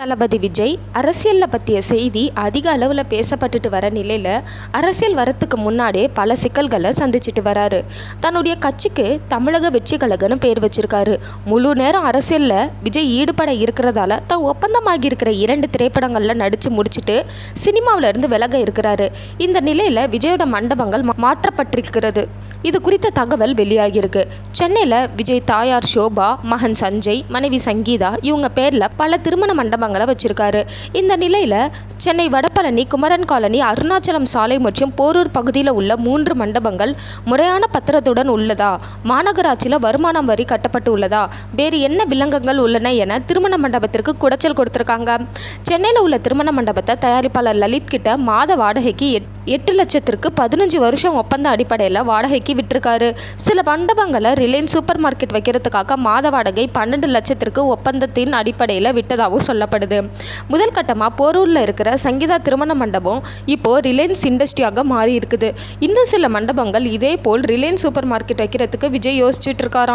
தளபதி விஜய் அரசியலில் பற்றிய செய்தி அதிக அளவில் பேசப்பட்டுட்டு வர நிலையில் அரசியல் வரத்துக்கு முன்னாடியே பல சிக்கல்களை சந்திச்சிட்டு வராரு. தன்னுடைய கட்சிக்கு தமிழக வெற்றி கழகன்னு பேர் வச்சிருக்காரு. முழு நேரம் அரசியலில் விஜய் ஈடுபட இருக்கிறதால தான் ஒப்பந்தமாகி இருக்கிற இரண்டு திரைப்படங்களில் நடித்து முடிச்சுட்டு சினிமாவில் இருந்து விலக இருக்கிறாரு. இந்த நிலையில் விஜயோட மண்டபங்கள் மாற்றப்பட்டிருக்கிறது. இது குறித்த தகவல் வெளியாகியிருக்கு. சென்னையில் விஜய் தாயார் ஷோபா மகன் சஞ்சய் மனைவி சங்கீதா இவங்க பேரில் பல திருமண மண்டபங்களை வச்சிருக்காரு. இந்த நிலையில் சென்னை வடபழனி குமரன் காலனி அருணாச்சலம் சாலை மற்றும் போரூர் பகுதியில் உள்ள மூன்று மண்டபங்கள் முறையான பத்திரத்துடன் உள்ளதா? மாநகராட்சியில் வருமானம் வரி கட்டப்பட்டு உள்ளதா? வேறு என்ன வில்லங்கங்கள் உள்ளன என திருமண மண்டபத்திற்கு குடைச்சல் கொடுத்திருக்காங்க. சென்னையில் உள்ள திருமண மண்டபத்தை தயாரிப்பாளர் லலித் கிட்ட மாத வாடகைக்கு எட்- எட்டு லட்சத்திற்கு பதினஞ்சு வருஷம் ஒப்பந்த அடிப்படையில் வாடகைக்கு விட்டிருக்காரு. சில மண்டபங்களை ரிலையன்ஸ் சூப்பர் மார்க்கெட் வைக்கிறதுக்காக மாத வாடகை பன்னெண்டு லட்சத்திற்கு ஒப்பந்தத்தின் அடிப்படையில் விட்டதாகவும் சொல்லப்படுது. முதல் கட்டமாக போரூரில் இருக்கிற சங்கீதா திருமண மண்டபம் இப்போது ரிலையன்ஸ் இண்டஸ்ட்ரியாக மாறி இருக்குது. இன்னும் சில மண்டபங்கள் இதே போல் ரிலையன்ஸ் சூப்பர் மார்க்கெட் வைக்கிறதுக்கு விஜய் யோசிச்சுட்டு இருக்காராம்